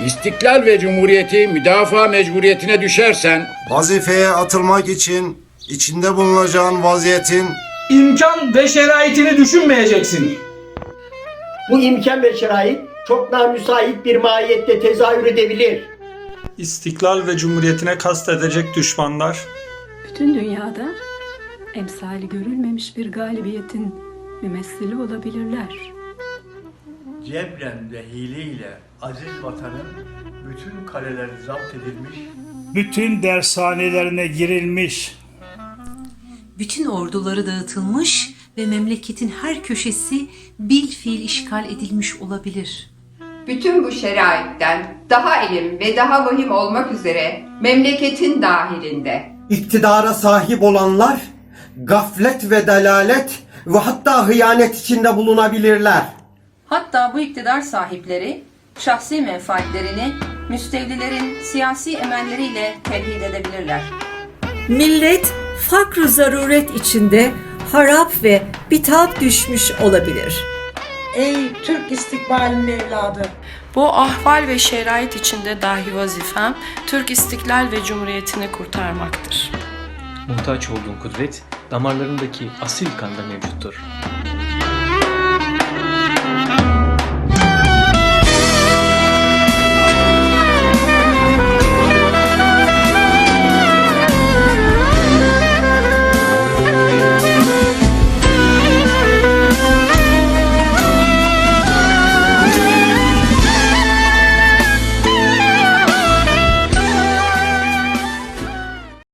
istiklal ve cumhuriyeti müdafaa mecburiyetine düşersen Vazifeye atılmak için içinde bulunacağın vaziyetin imkan ve şeraitini düşünmeyeceksin. Bu imkan ve şerait çok daha müsait bir mahiyette tezahür edebilir. İstiklal ve cumhuriyetine kastedecek düşmanlar Bütün dünyada emsali görülmemiş bir galibiyetin mümessili olabilirler. Cebren ve hileyle aziz vatanın bütün kaleleri zapt edilmiş, bütün dershanelerine girilmiş, Bütün orduları dağıtılmış ve memleketin her köşesi bil fiil işgal edilmiş olabilir. Bütün bu şeraitten daha elim ve daha vahim olmak üzere memleketin dahilinde İktidara sahip olanlar gaflet ve dalalet ve hatta hıyanet içinde bulunabilirler. Hatta bu iktidar sahipleri şahsi menfaatlerini müstevlilerin siyasi emelleriyle tevhid edebilirler. Millet fakr zaruret içinde harap ve bitap düşmüş olabilir. Ey Türk istikbalinin evladı! Bu ahval ve şerait içinde dahi vazifem Türk istiklal ve cumhuriyetini kurtarmaktır. Muhtaç olduğun kudret damarlarındaki asil kanda mevcuttur.